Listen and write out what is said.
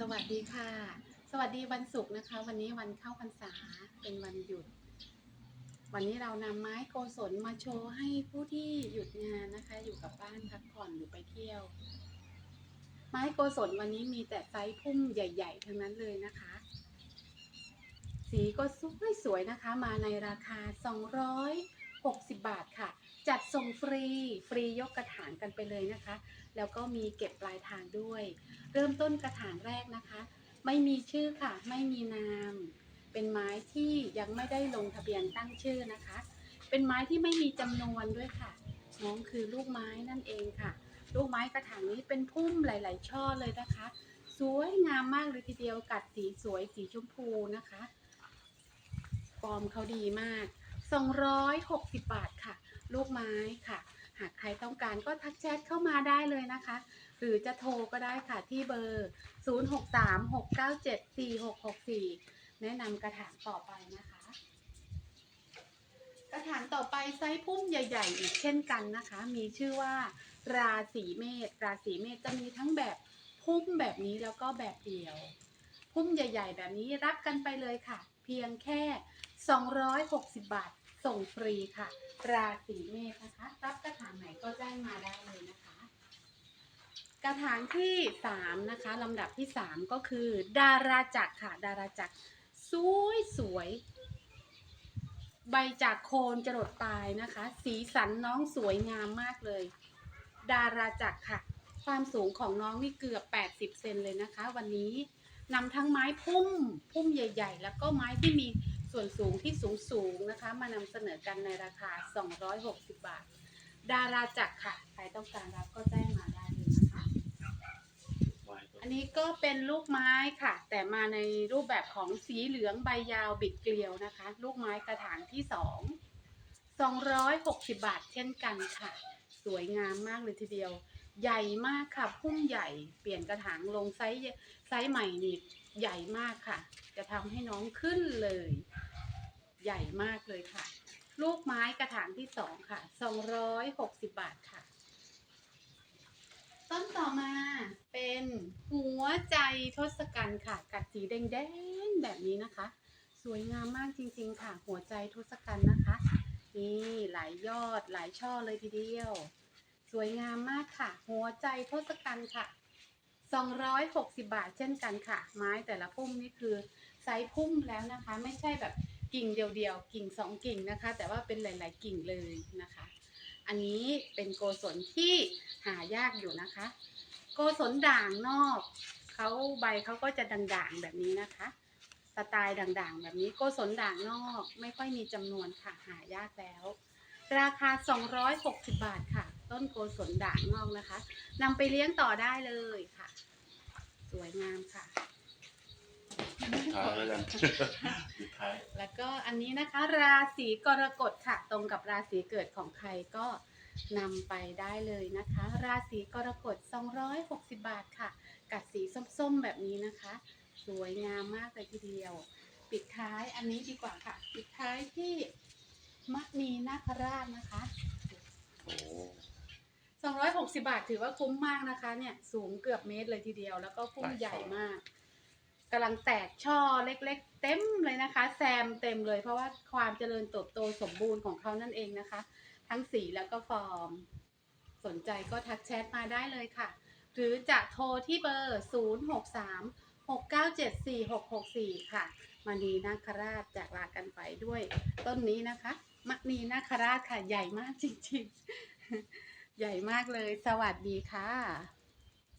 สวัสดีค่ะ สวัสดีวันศุกร์นะคะ วันนี้วันเข้าพรรษาเป็นวันหยุด วันนี้เรานำไม้โกศลมาโชว์ให้ผู้ที่หยุดงานนะคะ อยู่กับบ้านพักผ่อนหรือไปเที่ยว ไม้โกศลวันนี้มีแต่ไซส์พุ่มใหญ่ ๆ ทั้งนั้นเลยนะคะ สีก็สวยสวยๆนะคะ มาในราคา 260 บาทค่ะ จัดส่งฟรีฟรียกกระถางกันไปเลยนะคะ แล้วก็มีเก็บปลายทางด้วย เริ่มต้นกระถางแรกนะคะ ไม่มีชื่อค่ะ ไม่มีนาม เป็นไม้ที่ยังไม่ได้ลงทะเบียนตั้งชื่อนะคะ เป็นไม้ที่ไม่มีจำนวนด้วยค่ะน้องคือลูกไม้นั่นเองค่ะ ลูกไม้กระถางนี้เป็นพุ่มหลาย ๆ ช่อเลยนะคะ สวยงามมากเลยทีเดียวกัดสีสวยสีชมพูนะคะฟอร์มเขาดีมาก 260 บาทค่ะ ลูกไม้ค่ะ หากใครต้องการก็ทักแชทเข้ามาได้เลยนะคะ หรือจะโทรก็ได้ค่ะที่เบอร์ 0636974664 แนะนำกระถางต่อไปนะคะ กระถางต่อไปไซส์พุ่มใหญ่ ๆ อีกเช่นกันนะคะ มีชื่อว่าราศีเมษราศีเมษจะมีทั้งแบบพุ่มแบบนี้แล้วก็แบบเดี่ยว พุ่มใหญ่ ๆ แบบนี้รับกันไปเลยค่ะ เพียงแค่ 260 บาท ส่งฟรีค่ะ ราศีเมษนะคะ รับกระถางไหนก็แจ้งมาได้เลยนะคะ กระถางที่สามนะคะลำดับที่สามก็คือ ดาราจักรค่ะ ดาราจักรสวยสวยใบจากโคนจรดปลายนะคะ สีสันน้องสวยงามมากเลย ดาราจักรค่ะ ความสูงของน้องนี่เกือบ 80 เซนเลยนะคะ วันนี้นำทั้งไม้พุ่มพุ่มใหญ่ ๆ แล้วก็ไม้ที่มี ส่วนสูงที่สูงสูงนะคะมานำเสนอกันในราคา 260 บาท ดาราจักรค่ะ ใครต้องการรับก็แจ้งมาได้เลยนะคะ อันนี้ก็เป็นลูกไม้ค่ะ แต่มาในรูปแบบของสีเหลืองใบยาวบิดเกลียวนะคะ ลูกไม้กระถางที่สอง260 บาทเช่นกันค่ะ สวยงามมากเลยทีเดียว ใหญ่มากค่ะ พุ่มใหญ่ เปลี่ยนกระถางลงไซส์ไซส์ใหม่นี่ใหญ่มากค่ะ จะทำให้น้องขึ้นเลย ใหญ่มากเลยค่ะ ลูกไม้กระถางที่สองค่ะ 260 บาทค่ะ ต้นต่อมาเป็นหัวใจทศกัณฐ์ค่ะ กัดสีแดงๆแบบนี้นะคะ สวยงามมากจริงๆค่ะ หัวใจทศกัณฐ์นะคะ นี่หลายยอดหลายช่อเลยทีเดียว สวยงามมากค่ะ หัวใจทศกัณฐ์ค่ะ260 บาทเช่นกันค่ะ ไม้แต่ละพุ่มนี่คือไซส์พุ่มแล้วนะคะ ไม่ใช่แบบ กิ่งเดียวๆ กิ่งสองกิ่งนะคะ แต่ว่าเป็นหลาย ๆ กิ่งเลยนะคะ อันนี้เป็นโกศลที่หายากอยู่นะคะ โกศลด่างนอกเขาใบเขาก็จะด่างๆแบบนี้นะคะสไตล์ด่างๆ แบบนี้โกศลด่างนอกไม่ค่อยมีจำนวนค่ะหายากแล้ว ราคา 260 บาทค่ะ ต้นโกศลด่างนอกนะคะนำไปเลี้ยงต่อได้เลยค่ะ สวยงามค่ะ ท้ายแล้วกันสุดท้าย แล้วก็อันนี้นะคะ ราศีกรกฎค่ะ ตรงกับราศีเกิดของใครก็นำไปได้เลยนะคะ ราศีกรกฎ 260 บาทค่ะ กัดสีส้มๆแบบนี้นะคะ สวยงามมากเลยทีเดียว ปิดท้ายอันนี้ดีกว่าค่ะ ปิดท้ายที่มณีนาคราชนะคะโอ้260 บาทถือว่าคุ้มมากนะคะ เนี่ย สูงเกือบเมตรเลยทีเดียว แล้วก็พุ่มใหญ่มาก กำลังแตกช่อเล็กๆ เต็มเลยนะคะ แซมเต็มเลย เพราะว่าความเจริญเติบโตสมบูรณ์ของเขานั่นเองนะคะ ทั้งสีแล้วก็ฟอร์ม สนใจก็ทักแชทมาได้เลยค่ะ หรือจะโทรที่เบอร์ 063 697 4664 ค่ะมณีนาคราชจากลากันไปด้วย ต้นนี้นะคะมณีนาคราชค่ะ ใหญ่มากจริงๆ ใหญ่มากเลย สวัสดีค่ะ